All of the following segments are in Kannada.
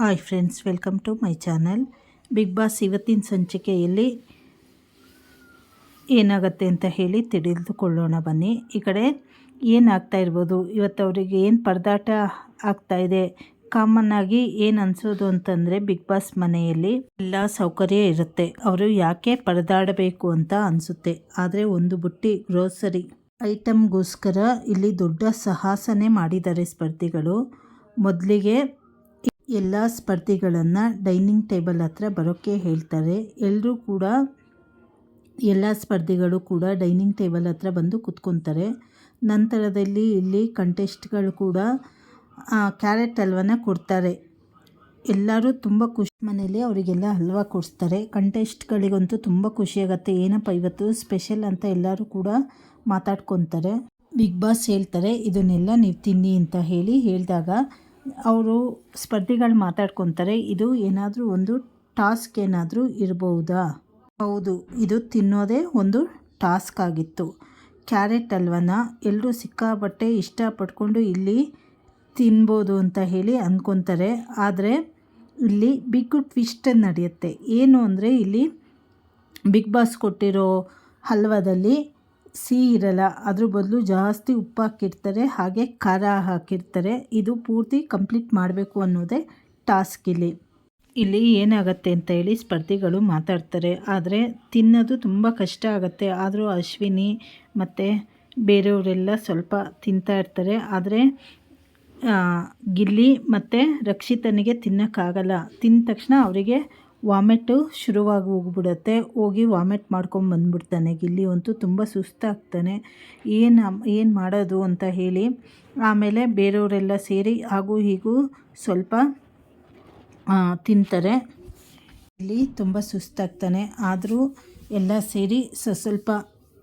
Hi friends, welcome to my channel. Bigg Boss ಇವತ್ತಿನ ಸಂಚಿಕೆಯಲ್ಲಿ ಏನಾಗುತ್ತೆ ಅಂತ ಹೇಳಿ ತಿಳಿದುಕೊಳ್ಳೋಣ ಬನ್ನಿ. ಈ ಕಡೆ ಏನಾಗ್ತಾ ಇರ್ಬೋದು? ಇವತ್ತು ಅವರಿಗೆ ಏನು ಪರದಾಟ ಆಗ್ತಾ ಇದೆ? ಕಾಮನ್ ಆಗಿ ಏನು ಅನಿಸೋದು ಅಂತಂದರೆ ಬಿಗ್ ಬಾಸ್ ಮನೆಯಲ್ಲಿ ಎಲ್ಲ ಸೌಕರ್ಯ ಇರುತ್ತೆ. ಅವರು ಯಾಕೆ ಪರದಾಡಬೇಕು ಅಂತ ಅನಿಸುತ್ತೆ. ಆದರೆ ಒಂದು ಬುಟ್ಟಿ ಗ್ರೋಸರಿ ಐಟಮ್ಗೋಸ್ಕರ ಇಲ್ಲಿ ದೊಡ್ಡ ಸಾಹಸನೆ ಮಾಡಿದ್ದಾರೆ ಸ್ಪರ್ಧಿಗಳು. ಮೊದಲಿಗೆ ಎಲ್ಲ ಸ್ಪರ್ಧಿಗಳನ್ನು ಡೈನಿಂಗ್ ಟೇಬಲ್ ಹತ್ರ ಬರೋಕ್ಕೆ ಹೇಳ್ತಾರೆ. ಎಲ್ಲರೂ ಕೂಡ, ಎಲ್ಲ ಸ್ಪರ್ಧಿಗಳು ಕೂಡ ಡೈನಿಂಗ್ ಟೇಬಲ್ ಹತ್ರ ಬಂದು ಕುತ್ಕೊತಾರೆ. ನಂತರದಲ್ಲಿ ಇಲ್ಲಿ ಕಂಟೆಸ್ಟ್ಗಳು ಕೂಡ ಕ್ಯಾರೆಟ್ ಹಲ್ವನ ಕೊಡ್ತಾರೆ. ಎಲ್ಲರೂ ತುಂಬ ಖುಷಿ ಮನೇಲಿ ಅವರಿಗೆಲ್ಲ ಹಲ್ವ ಕೊಡಿಸ್ತಾರೆ. ಕಂಟೆಸ್ಟ್ಗಳಿಗಂತೂ ತುಂಬ ಖುಷಿಯಾಗತ್ತೆ ಏನಪ್ಪ ಇವತ್ತು ಸ್ಪೆಷಲ್ ಅಂತ ಎಲ್ಲರೂ ಕೂಡ ಮಾತಾಡ್ಕೊತಾರೆ. ಬಿಗ್ ಬಾಸ್ ಹೇಳ್ತಾರೆ, ಇದನ್ನೆಲ್ಲ ನೀವು ತಿನ್ನಿ ಅಂತ ಹೇಳಿ ಹೇಳಿದಾಗ ಅವರು ಸ್ಪರ್ಧಿಗಳು ಮಾತಾಡ್ಕೊತಾರೆ, ಇದು ಏನಾದರೂ ಒಂದು ಟಾಸ್ಕ್ ಏನಾದರೂ ಇರಬಹುದಾ ಹೌದು, ಇದು ತಿನ್ನೋದೇ ಒಂದು ಟಾಸ್ಕ್ ಆಗಿತ್ತು. ಕ್ಯಾರೆಟ್ ಹಲ್ವನ ಎಲ್ಲರೂ ಸಿಕ್ಕಾಪಟ್ಟೆ ಇಷ್ಟಪಡ್ಕೊಂಡು ಇಲ್ಲಿ ತಿನ್ಬೋದು ಅಂತ ಹೇಳಿ ಅಂದ್ಕೊತಾರೆ ಆದರೆ ಇಲ್ಲಿ ಬಿಗ್ ಟ್ವಿಸ್ಟ್ ನಡೆಯುತ್ತೆ. ಏನು ಅಂದರೆ ಇಲ್ಲಿ ಬಿಗ್ ಬಾಸ್ ಕೊಟ್ಟಿರೋ ಹಲ್ವದಲ್ಲಿ ಸಿಹಿ ಇರಲ್ಲ, ಅದ್ರ ಬದಲು ಜಾಸ್ತಿ ಉಪ್ಪು ಹಾಕಿರ್ತಾರೆ ಹಾಗೆ ಖಾರ ಹಾಕಿರ್ತಾರೆ ಇದು ಪೂರ್ತಿ ಕಂಪ್ಲೀಟ್ ಮಾಡಬೇಕು ಅನ್ನೋದೇ ಟಾಸ್ಕ್ ಇಲ್ಲಿ. ಇಲ್ಲಿ ಏನಾಗುತ್ತೆ ಅಂತ ಹೇಳಿ ಸ್ಪರ್ಧಿಗಳು ಮಾತಾಡ್ತಾರೆ. ಆದರೆ ತಿನ್ನೋದು ತುಂಬ ಕಷ್ಟ ಆಗುತ್ತೆ. ಆದರೂ ಅಶ್ವಿನಿ ಮತ್ತು ಬೇರೆಯವರೆಲ್ಲ ಸ್ವಲ್ಪ ತಿಂತಾ ಇರ್ತಾರೆ. ಆದರೆ ಗಿಲ್ಲಿ ಮತ್ತು ರಕ್ಷಿತನಿಗೆ ತಿನ್ನೋಕ್ಕಾಗಲ್ಲ. ತಿಂದ ತಕ್ಷಣ ಅವರಿಗೆ ವಾಮಿಟು ಶುರುವಾಗಿ ಹೋಗ್ಬಿಡುತ್ತೆ ಹೋಗಿ ವಾಮಿಟ್ ಮಾಡ್ಕೊಂಡು ಬಂದ್ಬಿಡ್ತಾನೆ. ಗಿಲ್ಲಿ ಅಂತೂ ತುಂಬ ಸುಸ್ತಾಗ್ತಾನೆ. ಏನು ಏನು ಮಾಡೋದು ಅಂತ ಹೇಳಿ ಆಮೇಲೆ ಬೇರೆಯವರೆಲ್ಲ ಸೇರಿ ಹಾಗೂ ಹೀಗೂ ಸ್ವಲ್ಪ ತಿಂತಾರೆ. ಇಲ್ಲಿ ತುಂಬ ಸುಸ್ತಾಗ್ತಾನೆ. ಆದರೂ ಎಲ್ಲ ಸೇರಿ ಸ, ಸ್ವಲ್ಪ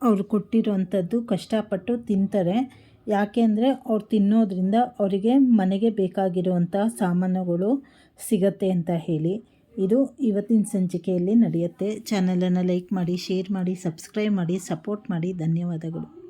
ಅವ್ರು ಕೊಟ್ಟಿರೋವಂಥದ್ದು ಕಷ್ಟಪಟ್ಟು ತಿಂತಾರೆ. ಯಾಕೆ ಅಂದರೆ ಅವ್ರು ತಿನ್ನೋದ್ರಿಂದ ಅವರಿಗೆ ಮನೆಗೆ ಬೇಕಾಗಿರುವಂಥ ಸಾಮಾನುಗಳು ಸಿಗತ್ತೆ ಅಂತ ಹೇಳಿ. ಇದು ಇವತ್ತಿನ ಸಂಚಿಕೆಯಲ್ಲಿ ನಡೆಯುತ್ತೆ. ಚಾನಲನ್ನು ಲೈಕ್ ಮಾಡಿ ಶೇರ್ ಮಾಡಿ ಸಬ್ಸ್ಕ್ರೈಬ್ ಮಾಡಿ ಸಪೋರ್ಟ್ ಮಾಡಿ. ಧನ್ಯವಾದಗಳು.